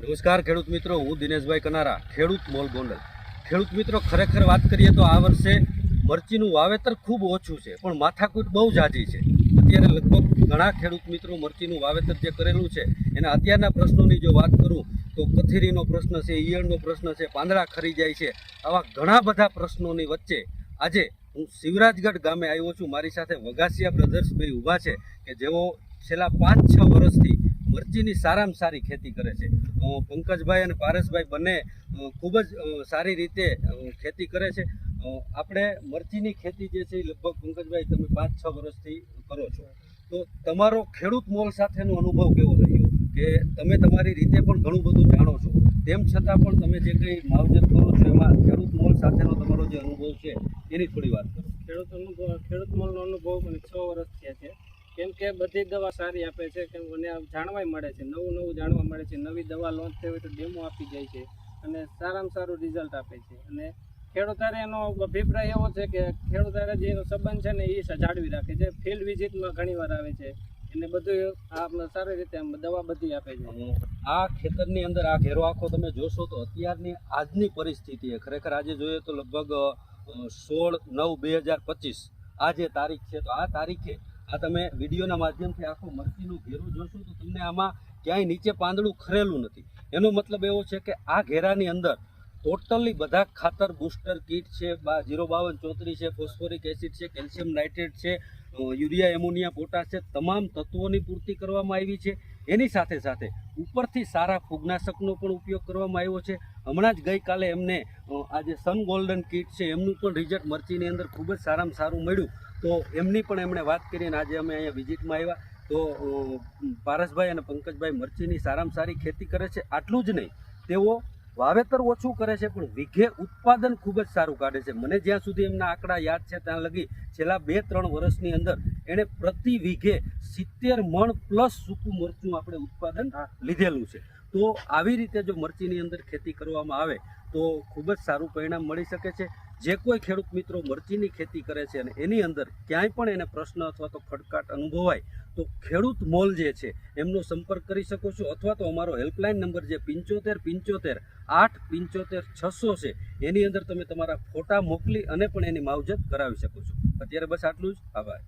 નમસ્કાર, ખેડૂત મિત્રો. હું દિનેશભાઈ કનારા, ખેડૂત મોલ ગોંડલ. ખેડૂત મિત્રો, ખરેખર વાત કરીએ તો આ વર્ષે મરચીનું વાવેતર ખૂબ ઓછું છે, પણ માથાકૂટ બહુ જાજી છે. અત્યારે લગભગ ઘણા ખેડૂત મિત્રો મરચીનું વાવેતર જે કરેલું છે, એના અત્યારના પ્રશ્નોની જો વાત કરું, તો કથેરીનો પ્રશ્ન છે, ઈયળનો પ્રશ્ન છે, પાંદડા ખરી જાય છે, આવા ઘણા બધા પ્રશ્નોની વચ્ચે આજે હું શિવરાજગઢ ગામે આવ્યો છું. મારી સાથે વઘાસિયા બ્રધર્સ ભાઈ ઊભા છે, કે જેઓ છેલ્લા પાંચ છ વર્ષથી મરચીની સારામાં સારી ખેતી કરે છે. પંકજભાઈ અને પારસભાઈ બંને ખૂબ જ સારી રીતે ખેતી કરે છે. આપણે મરચીની ખેતી જે છે એ લગભગ પંકજભાઈ તમે પાંચ છ વર્ષથી કરો છો. તો તમારો ખેડૂત મોલ સાથેનો અનુભવ કેવો રહ્યો? કે તમે તમારી રીતે પણ ઘણું બધું જાણો છો. તેમ છતાં પણ તમે જે કંઈ માવજત કરો છો એમાં ખેડૂત મોલ સાથેનો તમારો જે અનુભવ છે, એની થોડી વાત કરો. ખેડૂત અનુભવ, ખેડૂત મોલનો અનુભવ મને છ વર્ષ થયા છે. કેમ કે બધી દવા સારી આપે છે, કેમ મને જાણવાય મળે છે, નવું નવું જાણવા મળે છે, નવી દવા લોન્ચ થઈ હોય તો ડેમો આપી જાય છે અને સારામાં સારું રિઝલ્ટ આપે છે. અને ખેડૂતારે એનો અભિપ્રાય એવો છે કે ખેડૂતારે જે એનો સંબંધ છે ને એ જાળવી રાખે છે. ફિલ્ડ વિઝિટમાં ઘણીવાર આવે છે, એને બધું આમ સારી રીતે દવા બધી આપે છે. આ ખેતરની અંદર આ ઘેરો આખો તમે જોશો તો અત્યારની આજની પરિસ્થિતિએ ખરેખર આજે જોઈએ તો લગભગ સોળ નવ બે હજાર પચીસ આ જે તારીખ છે, તો આ તારીખે આ તમે વિડીયોના માધ્યમથી આખો મરચીનો ઘેરો જોશો તો તમને આમાં ક્યાંય નીચે પાંદડું ખરેલું નથી. એનો મતલબ એવો છે કે આ ઘેરાની અંદર ટોટલી બધા ખાતર, બૂસ્ટર કીટ છે જીરો બાવન ચોત્રીસ છે, ફોસ્ફોરિક એસિડ છે, કેલ્શિયમ નાઇટ્રેટ છે યુરિયા, એમોનિયા, પોટાશ છે, તમામ તત્વોની પૂર્તિ કરવામાં આવી છે. એની સાથે સાથે ઉપરથી સારા ફૂગનાશકનો પણ ઉપયોગ કરવામાં આવ્યો છે. હમણાં જ ગઈકાલે એમને આ જે સન ગોલ્ડન કીટ છે, એમનું પણ રિઝલ્ટ મરચીની અંદર ખૂબ જ સારામાં સારું મળ્યું. તો એમની પણ એમણે વાત કરીને આજે અમે અહીંયા વિઝિટમાં આવ્યા. તો પારસભાઈ અને પંકજભાઈ મરચીની સારામાં સારી ખેતી કરે છે. આટલું જ નહીં. તેઓ વાવેતર ઓછું કરે છે પણ વીઘે ઉત્પાદન ખૂબ જ સારું કાઢે છે. મને જ્યાં સુધી એમના આંકડા યાદ છે ત્યાં લગી છેલ્લા બે ત્રણ વર્ષની અંદર એણે પ્રતિ વીઘે સિત્તેર મણ પ્લસ સૂકું મરચું આપણે ઉત્પાદન લીધેલું છે. તો આવી રીતે જો મરચીની અંદર ખેતી કરવામાં આવે તો ખૂબ જ સારું પરિણામ મળી શકે છે. જે કોઈ ખેડૂત મિત્રો મરચીની ખેતી કરે છે અને એની અંદર ક્યાંય પણ એને પ્રશ્ન અથવા તો ખડકાટ અનુભવાય, તો ખેડૂત મોલ જે છે, એમનો સંપર્ક કરી શકો છો અથવા તો અમારો હેલ્પલાઇન નંબર જે પિંચોતેર પિંચોતેર આઠ પિંચોતેર છસો છે, એની અંદર તમે તમારા ફોટા મોકલી અને પણ એની માવજત કરાવી શકો છો. અત્યારે બસ આટલું જ. આભાર.